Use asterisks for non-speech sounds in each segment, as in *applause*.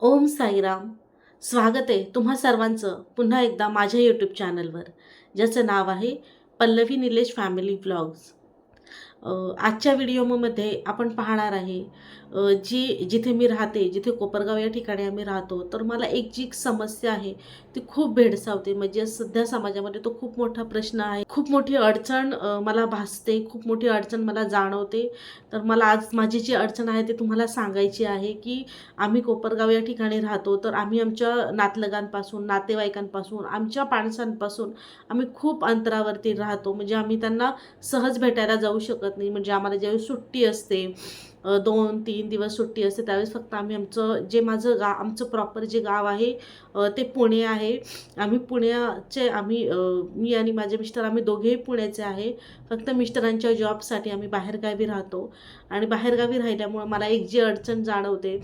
ओम साईराम. स्वागत आहे तुम्हा सर्वांचं पुन्हा एकदा माझ्या यूट्यूब चॅनलवर ज्याचं नाव आहे पल्लवी निलेश फॅमिली ब्लॉग्स आजच्या व्हिडिओमध्ये आपण पाहणार आहे जी जिथे मी राहते जिथे कोपरगाव या ठिकाणी आम्ही राहतो तर मला एक जी समस्या आहे ती खूप भेडसावते. म्हणजे सध्या समाजामध्ये तो खूप मोठा प्रश्न आहे. खूप मोठी अडचण मला भासते खूप मोठी अडचण मला जाणवते. तर मला आज माझी जी अडचण आहे ती तुम्हाला सांगायची आहे की आम्ही कोपरगाव या ठिकाणी राहतो तर आम्ही आमच्या नातलगांपासून नातेवाईकांपासून आमच्या पाणसांपासून आम्ही खूप अंतरावरती राहतो. म्हणजे आम्ही त्यांना सहज भेटायला जाऊ शकत नाही. म्हणजे आम्हाला ज्यावेळेस सुट्टी असते दोन तीन दिवस सुट्टी असते त्यावेळेस फक्त आम्ही आमचं जे माझं गा आमचं प्रॉपर जे गाव आहे ते पुणे आहे. आम्ही पुण्याचे आम्ही मी आणि माझे मिस्टर आम्ही दोघेही पुण्याचे आहे. फक्त मिस्टरांच्या जॉबसाठी आम्ही बाहेरगावी राहतो. आणि बाहेरगावी राहिल्यामुळं मला एक जी अडचण जाणवते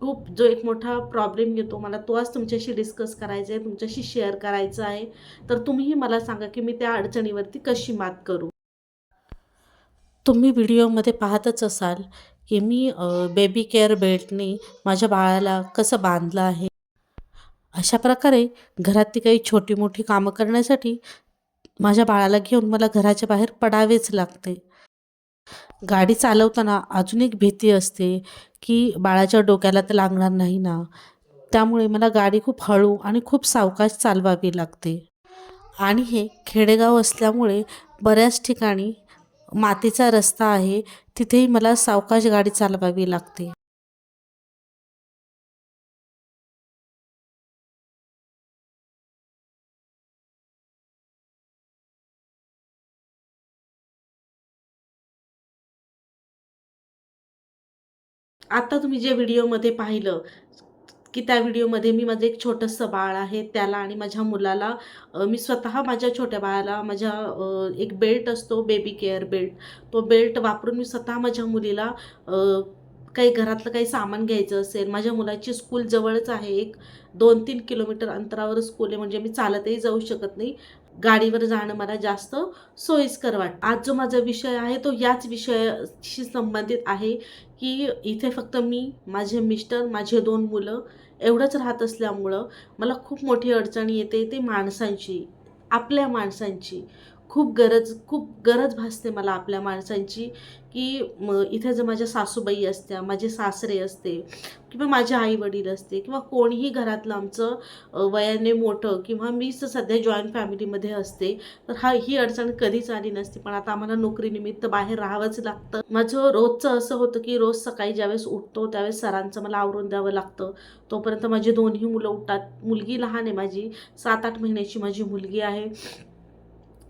खूप जो एक मोठा प्रॉब्लेम येतो मला तो आज तुमच्याशी डिस्कस करायचा आहे तुमच्याशी शेअर करायचा आहे तर तुम्हीही मला सांगा की मी त्या अडचणीवरती कशी मात करू? तुम्ही व्हिडिओमध्ये पाहतच असाल की मी बेबी केअर बेल्टने माझ्या बाळाला कसं बांधलं आहे. अशा प्रकारे घरातली काही छोटी मोठी कामं करण्यासाठी माझ्या बाळाला घेऊन मला घराच्या बाहेर पडावेच लागते. गाडी चालवताना अजून एक भीती असते की बाळाच्या डोक्याला तर लागणार नाही ना. त्यामुळे मला गाडी खूप हळू आणि खूप सावकाश चालवावी लागते. आणि हे खेडेगाव असल्यामुळे बऱ्याच ठिकाणी मातीचा रस्ता आहे तिथेही मला सावकाश गाडी चालवावी लागते. आता तुम्ही जे व्हिडिओमध्ये पाहिलं की त्या व्हिडिओमध्ये मी माझं एक छोटंसं बाळ आहे त्याला आणि माझ्या मुलाला मी स्वतः माझ्या छोट्या बाळाला माझ्या एक बेल्ट असतो बेबी केअर बेल्ट. तो बेल्ट वापरून मी स्वतः माझ्या मुलीला काही घरातलं काही सामान घ्यायचं असेल माझ्या मुलाची स्कूल जवळच आहे एक दोन तीन किलोमीटर अंतरावर स्कूल आहे म्हणजे मी चालतही जाऊ शकत नाही. गाडीवर जाणं मला जास्त सोयीस्कर वाटतं आज जो माझा विषय आहे तो याच विषयाशी संबंधित आहे की इथे फक्त मी माझे मिस्टर माझे दोन मुलं एवढंच राहत असल्यामुळं मला खूप मोठी अडचण येते ते माणसांची आपल्या माणसांची. खूप गरज खूप गरज भासते मला आपल्या माणसांची की म इथे जर माझ्या सासूबाई असत्या माझे सासरे असते किंवा माझे आई वडील असते किंवा कोणीही घरातलं आमचं वयाने मोठं किंवा मीच सध्या जॉईंट फॅमिलीमध्ये असते तर हा ही अडचण कधीच आली नसती. पण आता आम्हाला नोकरीनिमित्त बाहेर राहावंच लागतं. माझं रोजचं असं होतं की रोज सकाळी ज्यावेळेस उठतो त्यावेळेस सरांचं मला आवरून द्यावं लागतं. तोपर्यंत माझी दोन्ही मुलं उठतात. मुलगी लहान आहे माझी सात आठ महिन्याची माझी मुलगी आहे.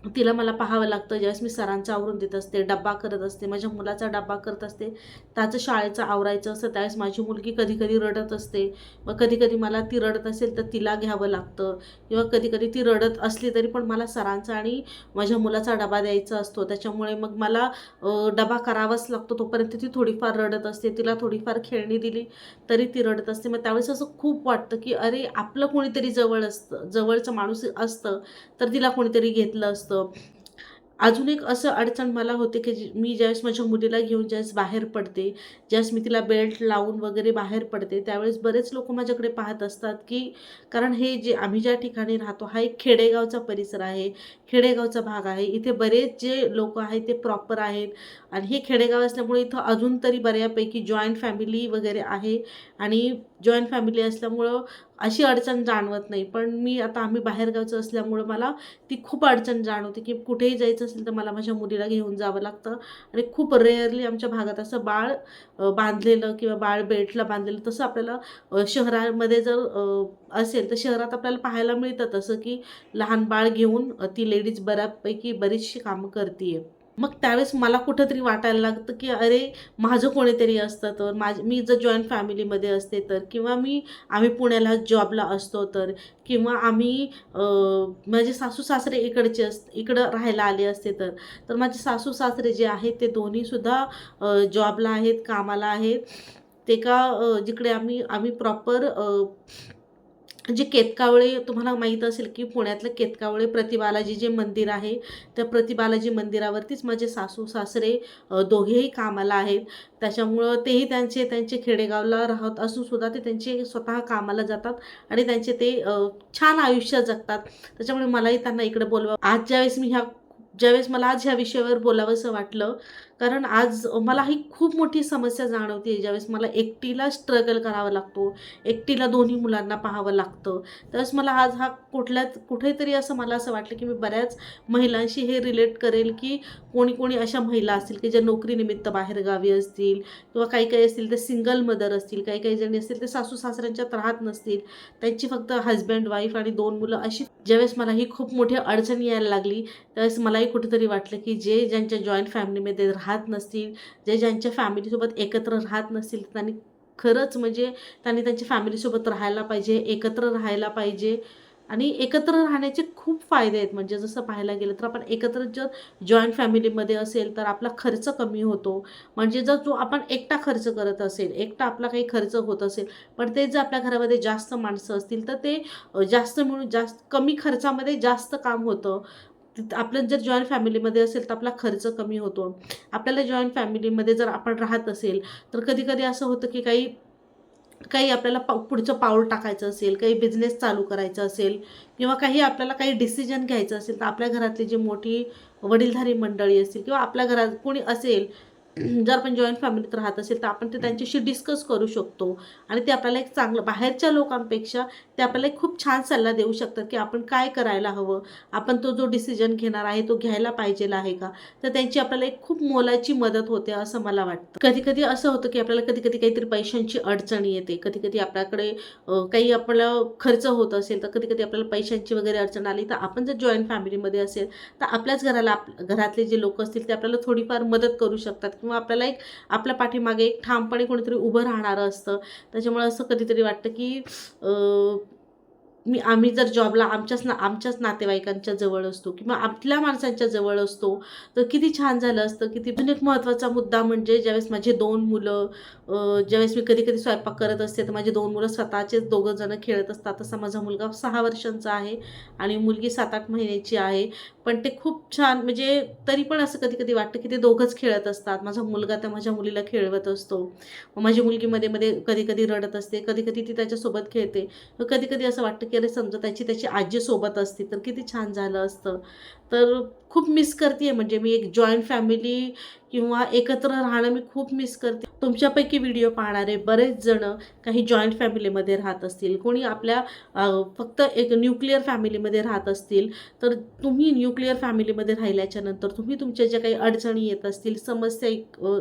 तिला मला पाहावं लागतं. ज्यावेळेस मी सरांचं आवरून देत असते डब्बा करत असते माझ्या मुलाचा डब्बा करत असते त्याचं शाळेचं आवरायचं असतं. त्यावेळेस माझी मुलगी कधी कधी रडत असते. मग कधी कधी मला ती रडत असेल तर तिला घ्यावं लागतं. किंवा कधी कधी ती रडत असली तरी पण मला सरांचा आणि माझ्या मुलाचा डबा द्यायचा असतो. त्याच्यामुळे मग मला डबा करावाच लागतो. तोपर्यंत ती थोडीफार रडत असते. तिला थोडीफार खेळणी दिली तरी ती रडत असते. मग त्यावेळेस असं खूप वाटतं की अरे आपलं कोणीतरी जवळ असतं जवळचं माणूस असतं तर तिला कोणीतरी घेतलं असतं. अजून एक असं अडचण मला होते की मी ज्यावेळेस माझ्या मुलीला घेऊन ज्यावेळेस बाहेर पडते ज्यावेळेस मी तिला बेल्ट लावून वगैरे बाहेर पडते त्यावेळेस बरेच लोक माझ्याकडे पाहत असतात की कारण हे जे आम्ही ज्या ठिकाणी राहतो हा एक खेडेगावचा परिसर आहे. खेडेगावचा भाग आहे. इथे बरेच जे लोक आहेत ते प्रॉपर आहेत. आणि हे खेडेगाव असल्यामुळे इथं अजून तरी बऱ्यापैकी जॉईंट फॅमिली वगैरे आहे. आणि जॉईंट फॅमिली असल्यामुळं अशी अडचण जाणवत नाही. पण मी आता आम्ही बाहेरगावचं असल्यामुळं मला ती खूप अडचण जाणवते की कुठेही जायचं असेल तर मला माझ्या मुलीला घेऊन जावं लागतं. आणि खूप रेअरली आमच्या भागात असं बाळ बांधलेलं किंवा बाळ बेल्टला बांधलेलं तसं आपल्याला शहरामध्ये जर असेल तर शहरात आपल्याला पाहायला मिळतं तसं की लहान बाळ घेऊन ती लेडी लेडीज बऱ्यापैकी बरीचशी कामं करते मग त्यावेळेस मला कुठंतरी वाटायला लागतं की अरे माझं कोणीतरी असतं तर माझ मी जर जॉईंट फॅमिलीमध्ये असते तर किंवा मी आम्ही पुण्याला जॉबला असतो तर किंवा आम्ही माझे सासू सासरे इकडचे अस इकडं राहायला आले असते तर तर माझे सासू सासरे जे आहेत ते दोन्हीसुद्धा जॉबला आहेत कामाला आहेत. ते का जिकडे आम्ही आम्ही प्रॉपर जे केतकावळे तुम्हाला माहीत असेल की पुण्यातलं केतकावळे प्रतिबालाजी जे मंदिर आहे त्या प्रतिबालाजी मंदिरावरतीच माझे सासू सासरे दोघेही कामाला आहेत. त्याच्यामुळं तेही त्यांचे त्यांचे खेडेगावला राहत असून सुद्धा ते त्यांचे स्वतः कामाला जातात आणि त्यांचे ते छान आयुष्य जगतात. त्याच्यामुळे मलाही त्यांना इकडे बोलवा. आज ज्यावेळेस मी ह्या ज्यावेळेस मला आज ह्या विषयावर बोलावंसं वाटलं कारण आज मला ही खूप मोठी समस्या जाणवते ज्यावेळेस मला एकटीला स्ट्रगल करावा लागतो एकटीला दोन्ही मुलांना पाहावं लागतं त्यावेळेस मला आज हा कुठल्याच कुठेतरी असं मला असं वाटलं की मी बऱ्याच महिलांशी हे रिलेट करेल की कोणी कोणी अशा महिला असतील की ज्या नोकरीनिमित्त बाहेरगावी असतील किंवा काही काही असतील ते सिंगल मदर असतील काही काही जणी असतील ते सासू सासऱ्यांच्यात राहत नसतील. त्यांची फक्त हजबंड वाईफ आणि दोन मुलं अशी ज्यावेळेस मला ही खूप मोठी अडचण यायला लागली त्यावेळेस मला मलाही कुठेतरी वाटलं की जे ज्यांच्या जॉईंट फॅमिलीमध्ये राहत नसतील जे ज्यांच्या फॅमिलीसोबत एकत्र राहत नसतील त्यांनी खरंच म्हणजे त्यांनी त्यांच्या फॅमिलीसोबत राहायला पाहिजे एकत्र राहायला पाहिजे. आणि एकत्र राहण्याचे खूप फायदे आहेत. म्हणजे जसं पाहायला गेलं तर आपण एकत्र जर जॉईंट फॅमिलीमध्ये असेल तर आपला खर्च कमी होतो. म्हणजे जर जो आपण एकटा खर्च करत असेल एकटा आपला काही खर्च होत असेल पण ते जर आपल्या घरामध्ये जास्त माणसं असतील तर ते जास्त मिळून जास्त कमी खर्चामध्ये जास्त काम होतं. आपलं जर जॉईंट फॅमिलीमध्ये असेल तर आपला खर्च कमी होतो. आपल्याला जॉईंट फॅमिलीमध्ये जर आपण राहत असेल तर कधी कधी असं होतं की काही काही आपल्याला पा पुढचं पाऊल टाकायचं असेल काही बिझनेस चालू करायचं असेल किंवा काही आपल्याला काही डिसिजन घ्यायचं असेल तर आपल्या घरातली जी मोठी वडीलधारी मंडळी असतील किंवा आपल्या घरात कोणी असेल *clears throat* जर आपण जॉईंट फॅमिलीत राहत असेल तर आपण ते त्यांच्याशी डिस्कस करू शकतो. आणि ते आपल्याला एक चांगलं बाहेरच्या लोकांपेक्षा ते आपल्याला एक खूप छान सल्ला देऊ शकतात की आपण काय करायला हवं? आपण तो जो डिसिजन घेणार आहे तो घ्यायला पाहिजेला आहे का? तर त्यांची आपल्याला एक खूप मोलाची मदत होते असं मला वाटतं. कधी कधी असं होतं की आपल्याला कधी कधी काहीतरी पैशांची अडचण येते. कधी कधी आपल्याकडे काही आपला खर्च होत असेल तर कधी कधी आपल्याला पैशांची वगैरे अडचण आली तर आपण जर जॉईंट फॅमिलीमध्ये असेल तर आपल्याच घराला आप घरातले जे लोक असतील ते आपल्याला थोडीफार मदत करू शकतात. किंवा आपल्याला एक आपल्या पाठीमागे एक ठामपणे कोणीतरी उभं राहणारं असतं. त्याच्यामुळे असं कधीतरी वाटतं की मी आम्ही जर जॉबला आमच्याच ना आमच्याच नातेवाईकांच्या जवळ असतो किंवा आपल्या माणसांच्या जवळ असतो तर किती छान झालं असतं. किती अजून एक महत्त्वाचा मुद्दा म्हणजे ज्यावेळेस माझे दोन मुलं ज्यावेळेस मी कधी कधी स्वयंपाक करत असते तर माझे दोन मुलं स्वतःचेच दोघं जण खेळत असतात. तसा माझा मुलगा सहा वर्षांचा आहे आणि मुलगी सात आठ महिन्याची आहे. पण ते खूप छान म्हणजे तरी पण असं कधी कधी वाटतं की ते दोघंच खेळत असतात. माझा मुलगा त्या माझ्या मुलीला खेळवत असतो. माझी मुलगी मध्ये मध्ये कधी कधी रडत असते कधी कधी ती त्याच्यासोबत खेळते. कधी कधी असं वाटतं की अरे समजा त्याची त्याची आजी सोबत असती तर किती छान झालं असतं. तर खूप मिस करते म्हणजे मी एक जॉईंट फॅमिली किंवा एकत्र राहणं मी खूप मिस करते. तुमच्यापैकी व्हिडिओ पाहणारे बरेच जण काही जॉईंट फॅमिलीमध्ये राहत असतील. कोणी आपल्या फक्त एक न्यूक्लिअर फॅमिलीमध्ये राहत असतील. तर तुम्ही न्यूक्लिअर फॅमिलीमध्ये राहिल्याच्या नंतर तुम्ही तुमच्या ज्या काही अडचणी येत असतील समस्या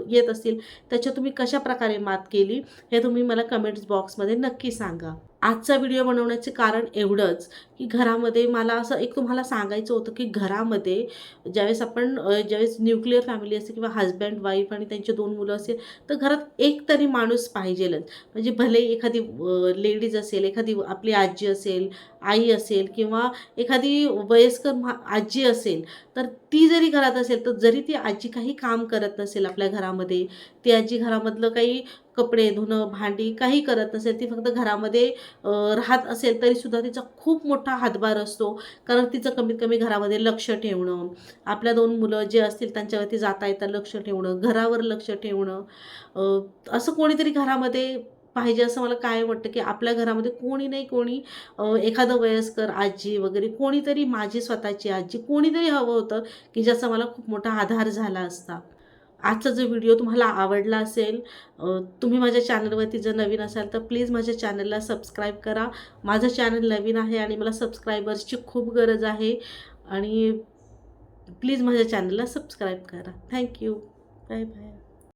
येत असतील त्याच्या तुम्ही कशा प्रकारे मात केली हे तुम्ही मला कमेंट्स बॉक्समध्ये नक्की सांगा. आजचा व्हिडिओ बनवण्याचे कारण एवढंच की घरामध्ये मला असं एक तुम्हाला सांगायचं होतं की घरामध्ये ज्यावेळेस आपण ज्यावेळेस न्यूक्लिअर फॅमिली असते किंवा हजबंड वाईफ आणि त्यांचे दोन मुलं असेल तर घरात एक तरी माणूस पाहिजेलच. म्हणजे भले एखादी लेडीज असेल एखादी आपली आजी असेल आई असेल किंवा एखादी वयस्कर म्हा आजी असेल तर ती जरी घरात असेल तर जरी ती आजी काही काम करत नसेल आपल्या घरामध्ये ती आजी घरामधलं काही कपडे धुणं भांडी काही करत नसेल ती फक्त घरामध्ये राहत असेल तरीसुद्धा तिचा खूप मोठा हातभार असतो. कारण तिचं कमीत कमी घरामध्ये लक्ष ठेवणं आपल्या दोन मुलं जे असतील त्यांच्यावरती जाता येता लक्ष ठेवणं घरावर लक्ष ठेवणं असं कोणीतरी घरामध्ये पाहिजे असं मला काय वाटतं की आपल्या घरामध्ये कोणी नाही कोणी एखादं वयस्कर आजी वगैरे कोणीतरी माझी स्वतःची आजी कोणीतरी हवं होतं की ज्याचा मला खूप मोठा आधार झाला असता. आजचा जो व्हिडिओ तुम्हाला आवडला असेल तुम्ही माझ्या चॅनलवरती जर नवीन असाल तर प्लीज माझ्या चॅनलला सबस्क्राईब करा. माझं चॅनल नवीन आहे आणि मला सबस्क्रायबर्सची खूप गरज आहे आणि प्लीज माझ्या चॅनलला सबस्क्राईब करा. Thank you bye bye.